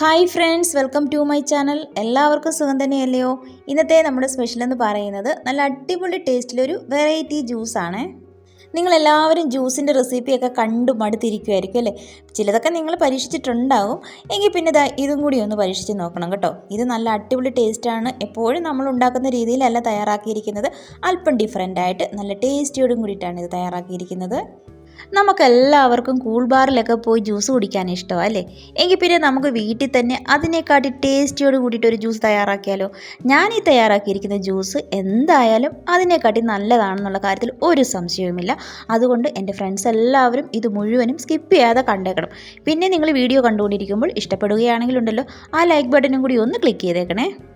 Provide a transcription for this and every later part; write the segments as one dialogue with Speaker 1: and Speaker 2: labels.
Speaker 1: Hi friends welcome to my channel. എല്ലാവർക്കും സുഖം തന്നെയല്ലയോ? ഇന്നത്തെ നമ്മുടെ സ്പെഷ്യൽ എന്ന് പറയുന്നത് നല്ല അടിപൊളി ടേസ്റ്റിലൊരു വെറൈറ്റി ജ്യൂസാണ്. നിങ്ങളെല്ലാവരും ജ്യൂസിന്റെ റെസിപ്പിയൊക്കെ കണ്ടു മടുത്തിരിക്കുമായിരിക്കും അല്ലേ? ചിലതൊക്കെ നിങ്ങൾ പരീക്ഷിച്ചിട്ടുണ്ടാവും. എങ്കിൽ പിന്നെ ഇതാ ഇതും കൂടി ഒന്ന് പരീക്ഷിച്ച് നോക്കണം കേട്ടോ. ഇത് നല്ല അടിപൊളി ടേസ്റ്റാണ്. എപ്പോഴും നമ്മൾ ഉണ്ടാക്കുന്ന രീതിയിലല്ല തയ്യാറാക്കിയിരിക്കുന്നത്. അല്പം ഡിഫറെന്റ് ആയിട്ട് നല്ല ടേസ്റ്റിയോടും കൂടിയിട്ടാണ് ഇത് തയ്യാറാക്കിയിരിക്കുന്നത്. നമുക്കെല്ലാവർക്കും കൂൾ ബാറിലൊക്കെ പോയി ജ്യൂസ് കുടിക്കാൻ ഇഷ്ടമാണ് അല്ലേ? എങ്കിൽ പിന്നെ നമുക്ക് വീട്ടിൽ തന്നെ അതിനെക്കാട്ടി ടേസ്റ്റിയോട് കൂടിയിട്ട് ഒരു ജ്യൂസ് തയ്യാറാക്കിയാലോ? ഞാൻ ഈ തയ്യാറാക്കിയിരിക്കുന്ന ജ്യൂസ് എന്തായാലും അതിനെക്കാട്ടി നല്ലതാണെന്നുള്ള കാര്യത്തിൽ ഒരു സംശയവുമില്ല. അതുകൊണ്ട് എന്റെ ഫ്രണ്ട്സ് എല്ലാവരും ഇത് മുഴുവനും സ്കിപ്പ് ചെയ്യാതെ കണ്ടേക്കണം. പിന്നെ നിങ്ങൾ വീഡിയോ കണ്ടുകൊണ്ടിരിക്കുമ്പോൾ ഇഷ്ടപ്പെടുകയാണെങ്കിലുണ്ടല്ലോ ആ ലൈക്ക് ബട്ടനും കൂടി ഒന്ന് ക്ലിക്ക് ചെയ്തേക്കണേ.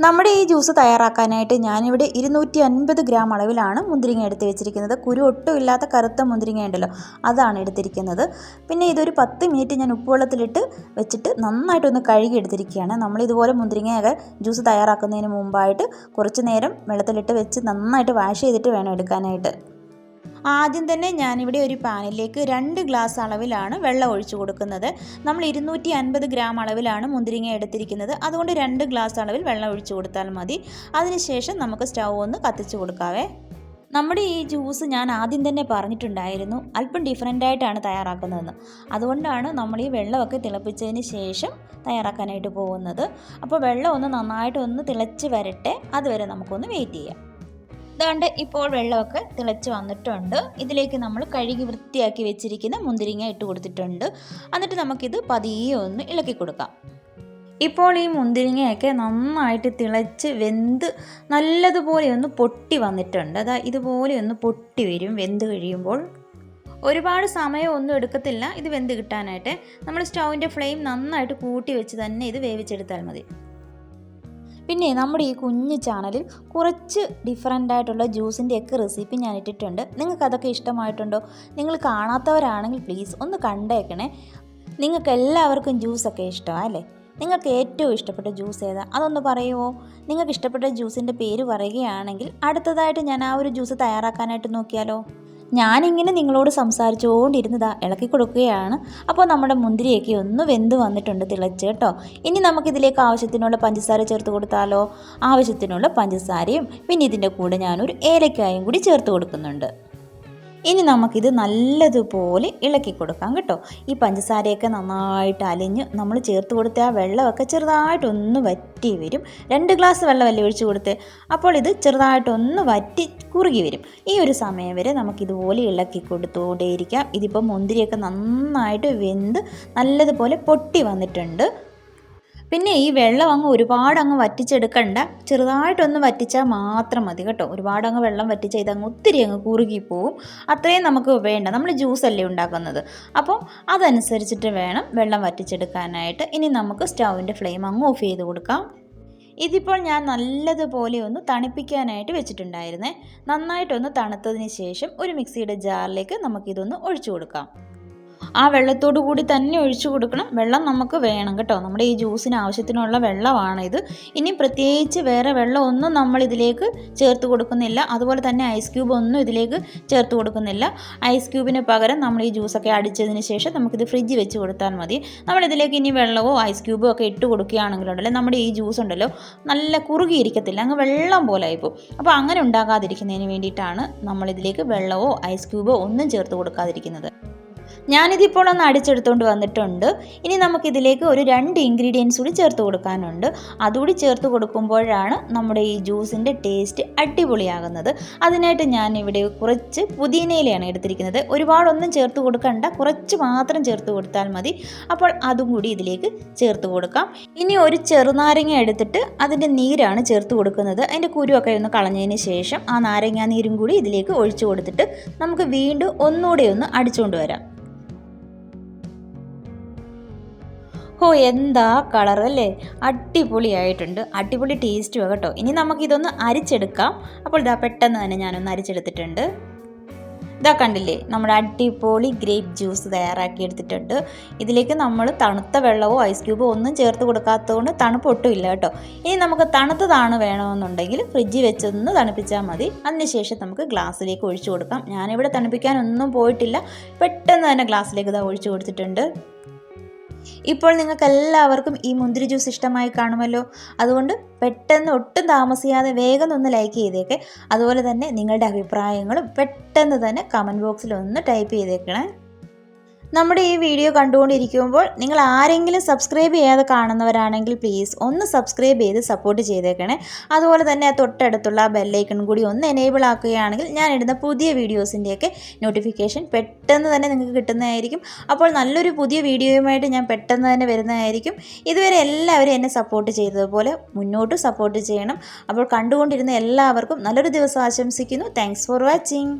Speaker 1: നമ്മുടെ ഈ ജ്യൂസ് തയ്യാറാക്കാനായിട്ട് ഞാനിവിടെ ഇരുന്നൂറ്റി അൻപത് ഗ്രാം അളവിലാണ് മുന്തിരിങ്ങ എടുത്ത് വെച്ചിരിക്കുന്നത്. കുരു ഒട്ടും ഇല്ലാത്ത കറുത്ത മുന്തിരിങ്ങ ഉണ്ടല്ലോ അതാണ് എടുത്തിരിക്കുന്നത്. പിന്നെ ഇതൊരു പത്ത് മിനിറ്റ് ഞാൻ ഉപ്പുവെള്ളത്തിലിട്ട് വെച്ചിട്ട് നന്നായിട്ടൊന്ന് കഴുകി എടുത്തിരിക്കുകയാണ് നമ്മൾ ഇതുപോലെ മുന്തിരിങ്ങയൊക്കെ ജ്യൂസ് തയ്യാറാക്കുന്നതിന് മുമ്പായിട്ട് കുറച്ച് നേരം വെള്ളത്തിലിട്ട് വെച്ച് നന്നായിട്ട് വാഷ് ചെയ്തിട്ട് വേണം എടുക്കാനായിട്ട്. ആദ്യം തന്നെ ഞാനിവിടെ ഒരു പാനിലേക്ക് രണ്ട് ഗ്ലാസ് അളവിലാണ് വെള്ളം ഒഴിച്ചു കൊടുക്കുന്നത്. നമ്മൾ ഇരുന്നൂറ്റി അൻപത് ഗ്രാം അളവിലാണ് മുന്തിരിങ്ങ എടുത്തിരിക്കുന്നത്. അതുകൊണ്ട് രണ്ട് ഗ്ലാസ് അളവിൽ വെള്ളം ഒഴിച്ചു കൊടുത്താൽ മതി. അതിനുശേഷം നമുക്ക് സ്റ്റൗ ഒന്ന് കത്തിച്ചു കൊടുക്കാവേ. നമ്മുടെ ഈ ജ്യൂസ് ഞാൻ ആദ്യം തന്നെ പറഞ്ഞിട്ടുണ്ടായിരുന്നു. അല്പം ഡിഫറെന്റ് ആയിട്ടാണ് തയ്യാറാക്കുന്നതെന്ന്. അതുകൊണ്ടാണ് നമ്മൾ ഈ വെള്ളമൊക്കെ തിളപ്പിച്ചതിന് ശേഷം തയ്യാറാക്കാനായിട്ട് പോകുന്നത്. അപ്പോൾ വെള്ളം ഒന്ന് നന്നായിട്ട് ഒന്ന് തിളച്ച് വരട്ടെ. അതുവരെ നമുക്കൊന്ന് വെയിറ്റ് ചെയ്യാം. ഇതാണ്ട് ഇപ്പോൾ വെള്ളമൊക്കെ തിളച്ച് വന്നിട്ടുണ്ട്. ഇതിലേക്ക് നമ്മൾ കഴുകി വൃത്തിയാക്കി വെച്ചിരിക്കുന്ന മുന്തിരിങ്ങ ഇട്ട് കൊടുത്തിട്ടുണ്ട്. എന്നിട്ട് നമുക്കിത് പതിയെ ഒന്ന് ഇളക്കി കൊടുക്കാം. ഇപ്പോൾ ഈ മുന്തിരിങ്ങയൊക്കെ നന്നായിട്ട് തിളച്ച് വെന്ത് നല്ലതുപോലെ ഒന്ന് പൊട്ടി വന്നിട്ടുണ്ട്. അതാ ഇതുപോലെ ഒന്ന് പൊട്ടി വരും വെന്ത് കഴിയുമ്പോൾ. ഒരുപാട് സമയം ഒന്നും എടുക്കത്തില്ല ഇത് വെന്ത് കിട്ടാനായിട്ട്. നമ്മൾ സ്റ്റൗവിന്റെ ഫ്ലെയിം നന്നായിട്ട് കൂട്ടി വെച്ച് തന്നെ ഇത് വേവിച്ചെടുത്താൽ മതി. പിന്നെ നമ്മുടെ ഈ കുഞ്ഞു ചാനലിൽ കുറച്ച് ഡിഫറെന്റ് ആയിട്ടുള്ള ജ്യൂസിന്റെയൊക്കെ റെസിപ്പി ഞാൻ ഇട്ടിട്ടുണ്ട് നിങ്ങൾക്ക് അതൊക്കെ ഇഷ്ടമായിട്ടുണ്ടോ? നിങ്ങൾ കാണാത്തവരാണെങ്കിൽ പ്ലീസ് ഒന്ന് കണ്ടേക്കണേ. നിങ്ങൾക്ക് എല്ലാവർക്കും ജ്യൂസൊക്കെ ഇഷ്ടമാണ് അല്ലേ? നിങ്ങൾക്ക് ഏറ്റവും ഇഷ്ടപ്പെട്ട ജ്യൂസ് ഏതാ? അതൊന്ന് പറയുമോ നിങ്ങൾക്ക് ഇഷ്ടപ്പെട്ട ജ്യൂസിന്റെ പേര് പറയുകയാണെങ്കിൽ അടുത്തതായിട്ട് ഞാൻ ആ ഒരു ജ്യൂസ് തയ്യാറാക്കാനായിട്ട് നോക്കിയാലോ? ഞാനിങ്ങനെ നിങ്ങളോട് സംസാരിച്ചുകൊണ്ടിരുന്നതാ ഇളക്കി കൊടുക്കുകയാണ്. അപ്പോൾ നമ്മുടെ മുന്തിരിയൊക്കെ ഒന്ന് വെന്ത് വന്നിട്ടുണ്ട് തിളച്ച് കേട്ടോ. ഇനി നമുക്കിതിലേക്ക് ആവശ്യത്തിനുള്ള പഞ്ചസാര ചേർത്ത് കൊടുത്താലോ? ആവശ്യത്തിനുള്ള പഞ്ചസാരയും പിന്നെ ഇതിന്റെ കൂടെ ഞാനൊരു ഏലക്കായും കൂടി ചേർത്ത് കൊടുക്കുന്നുണ്ട്. ഇനി നമുക്കിത് നല്ലതുപോലെ ഇളക്കി കൊടുക്കാം കേട്ടോ. ഈ പഞ്ചസാരയൊക്കെ നന്നായിട്ട് അലിഞ്ഞ് നമ്മൾ ചേർത്ത് കൊടുത്ത ആ വെള്ളമൊക്കെ ചെറുതായിട്ടൊന്ന് വറ്റി വരും. രണ്ട് ഗ്ലാസ് വെള്ളം വെള്ളമല്ലേ ഒഴിച്ച് കൊടുത്ത്? അപ്പോൾ ഇത് ചെറുതായിട്ടൊന്ന് വറ്റി കുറുകി വരും. ഈ ഒരു സമയം വരെ നമുക്കിതുപോലെ ഇളക്കി കൊടുത്തുകൊണ്ടേയിരിക്കാം ഇതിപ്പോൾ മുന്തിരിയൊക്കെ നന്നായിട്ട് വെന്ത് നല്ലതുപോലെ പൊട്ടി വന്നിട്ടുണ്ട്. പിന്നെ ഈ വെള്ളം അങ്ങ് ഒരുപാട് അങ്ങ് വറ്റിച്ചെടുക്കണ്ട. ചെറുതായിട്ടൊന്ന് വറ്റിച്ചാൽ മാത്രം മതി കേട്ടോ. ഒരുപാട് അങ്ങ് വെള്ളം വറ്റിച്ചാൽ അങ്ങ് ഒത്തിരി അങ്ങ് കുറുകി പോവും. അത്രയും നമുക്ക് വേണ്ട. നമ്മൾ ജ്യൂസ് അല്ലേ ഉണ്ടാക്കുന്നത്. അപ്പോൾ അതനുസരിച്ചിട്ട് വേണം വെള്ളം വറ്റിച്ചെടുക്കാനായിട്ട്. ഇനി നമുക്ക് സ്റ്റൗവിന്റെ ഫ്ലെയിം അങ്ങ് ഓഫ് ചെയ്ത് കൊടുക്കാം. ഇതിപ്പോൾ ഞാൻ നല്ലതുപോലെ ഒന്ന് തണുപ്പിക്കാനായിട്ട് വെച്ചിട്ടുണ്ടായിരുന്നേ. നന്നായിട്ടൊന്ന് തണുത്തതിന് ശേഷം ഒരു മിക്സിയുടെ ജാറിലേക്ക് നമുക്കിതൊന്ന് ഒഴിച്ചു കൊടുക്കാം. ആ വെള്ളത്തോടു കൂടി തന്നെ ഒഴിച്ചു കൊടുക്കണം. വെള്ളം നമുക്ക് വേണം കേട്ടോ. നമ്മുടെ ഈ ജ്യൂസിന് ആവശ്യത്തിനുള്ള വെള്ളമാണ് ഇത് ഇനി പ്രത്യേകിച്ച് വേറെ വെള്ളം ഒന്നും നമ്മൾ ഇതിലേക്ക് ചേർത്ത് കൊടുക്കുന്നില്ല. അതുപോലെ തന്നെ ഐസ് ക്യൂബ് ഒന്നും ഇതിലേക്ക് ചേർത്ത് കൊടുക്കുന്നില്ല. ഐസ് ക്യൂബിന് പകരം നമ്മൾ ഈ ജ്യൂസൊക്കെ അടിച്ചതിന് ശേഷം നമുക്കിത് ഫ്രിഡ്ജ് വെച്ച് കൊടുത്താൽ മതി. നമ്മളിതിലേക്ക് ഇനി വെള്ളമോ ഐസ് ക്യൂബോ ഒക്കെ ഇട്ട് കൊടുക്കുകയാണെങ്കിലുണ്ടല്ലോ നമ്മുടെ ഈ ജ്യൂസ് ഉണ്ടല്ലോ നല്ല കുറുകിയിരിക്കത്തില്ല. അങ്ങ് വെള്ളം പോലെ ആയിപ്പോൾ അപ്പോൾ അങ്ങനെ ഉണ്ടാകാതിരിക്കുന്നതിന് വേണ്ടിയിട്ടാണ് നമ്മളിതിലേക്ക് വെള്ളമോ ഐസ് ക്യൂബോ ഒന്നും ചേർത്ത് കൊടുക്കാതിരിക്കുന്നത്. ഞാനിതിപ്പോൾ ഒന്ന് അടിച്ചെടുത്തുകൊണ്ട് വന്നിട്ടുണ്ട്. ഇനി നമുക്കിതിലേക്ക് ഒരു രണ്ട് ഇൻഗ്രീഡിയൻസ് കൂടി ചേർത്ത് കൊടുക്കാനുണ്ട്. അതുകൂടി ചേർത്ത് കൊടുക്കുമ്പോഴാണ് നമ്മുടെ ഈ ജ്യൂസിന്റെ ടേസ്റ്റ് അടിപൊളിയാകുന്നത്. അതിനായിട്ട് ഞാൻ ഇവിടെ കുറച്ച് പുതിനയിലയാണ് എടുത്തിരിക്കുന്നത്. ഒരുപാടൊന്നും ചേർത്ത് കൊടുക്കണ്ട. കുറച്ച് മാത്രം ചേർത്ത് കൊടുത്താൽ മതി. അപ്പോൾ അതും കൂടി ഇതിലേക്ക് ചേർത്ത് കൊടുക്കാം. ഇനി ഒരു ചെറുനാരങ്ങ എടുത്തിട്ട് അതിന്റെ നീരാണ് ചേർത്ത് കൊടുക്കുന്നത്. അതിന്റെ കുരുവൊക്കെ ഒന്ന് കളഞ്ഞതിന് ശേഷം ആ നാരങ്ങാനീരും കൂടി ഇതിലേക്ക് ഒഴിച്ചു കൊടുത്തിട്ട് നമുക്ക് വീണ്ടും ഒന്നുകൂടെ ഒന്ന് അടിച്ചുകൊണ്ട് വരാം. ഓ എന്താ കളർ അല്ലേ? അടിപൊളിയായിട്ടുണ്ട്. അടിപൊളി ടേസ്റ്റുമാണ് കേട്ടോ ഇനി നമുക്കിതൊന്ന് അരിച്ചെടുക്കാം. അപ്പോൾ ഇതാ പെട്ടെന്ന് തന്നെ ഞാനൊന്ന് അരിച്ചെടുത്തിട്ടുണ്ട്. ഇതാ കണ്ടില്ലേ? നമ്മുടെ അടിപൊളി ഗ്രേപ്പ് ജ്യൂസ് തയ്യാറാക്കി എടുത്തിട്ടുണ്ട്. ഇതിലേക്ക് നമ്മൾ തണുത്ത വെള്ളമോ ഐസ് ക്യൂബോ ഒന്നും ചേർത്ത് കൊടുക്കാത്തതുകൊണ്ട് തണുപ്പ് ഒട്ടും ഇല്ല കേട്ടോ. ഇനി നമുക്ക് തണുത്തതാണ് വേണമെന്നുണ്ടെങ്കിൽ ഫ്രിഡ്ജിൽ വെച്ചൊന്ന് തണുപ്പിച്ചാൽ മതി. അതിനുശേഷം നമുക്ക് ഗ്ലാസ്സിലേക്ക് ഒഴിച്ചു കൊടുക്കാം. ഞാനിവിടെ തണുപ്പിക്കാനൊന്നും പോയിട്ടില്ല. പെട്ടെന്ന് തന്നെ ഗ്ലാസ്സിലേക്ക് ഇതാ ഒഴിച്ചു കൊടുത്തിട്ടുണ്ട്. ഇപ്പോൾ നിങ്ങൾക്ക് എല്ലാവർക്കും ഈ മുന്തിരി ജ്യൂസ് ഇഷ്ടമായി കാണുമല്ലോ. അതുകൊണ്ട് പെട്ടെന്ന് ഒട്ടും താമസിയാതെ വേഗം ഒന്ന് ലൈക്ക് ചെയ്തേക്കെ. അതുപോലെ തന്നെ നിങ്ങളുടെ അഭിപ്രായങ്ങളും പെട്ടെന്ന് തന്നെ കമന്റ് ബോക്സിൽ ഒന്ന് ടൈപ്പ് ചെയ്തേക്കണേ. നമ്മുടെ ഈ വീഡിയോ കണ്ടുകൊണ്ടിരിക്കുമ്പോൾ നിങ്ങൾ ആരെങ്കിലും സബ്സ്ക്രൈബ് ചെയ്യാതെ കാണുന്നവരാണെങ്കിൽ പ്ലീസ് ഒന്ന് സബ്സ്ക്രൈബ് ചെയ്ത് സപ്പോർട്ട് ചെയ്തേക്കണേ. അതുപോലെ തന്നെ തൊട്ടടുത്തുള്ള ബെല്ലൈക്കൺ കൂടി ഒന്ന് എനേബിൾ ആക്കുകയാണെങ്കിൽ ഞാൻ ഇടുന്ന പുതിയ വീഡിയോസിന്റെയൊക്കെ നോട്ടിഫിക്കേഷൻ പെട്ടെന്ന് തന്നെ നിങ്ങൾക്ക് കിട്ടുന്നതായിരിക്കും. അപ്പോൾ നല്ലൊരു പുതിയ വീഡിയോയുമായിട്ട് ഞാൻ പെട്ടെന്ന് തന്നെ വരുന്നതായിരിക്കും. ഇതുവരെ എല്ലാവരും എന്നെ സപ്പോർട്ട് ചെയ്തതുപോലെ മുന്നോട്ട് സപ്പോർട്ട് ചെയ്യണം. അപ്പോൾ കണ്ടുകൊണ്ടിരുന്ന എല്ലാവർക്കും നല്ലൊരു ദിവസം ആശംസിക്കുന്നു. Thanks for watching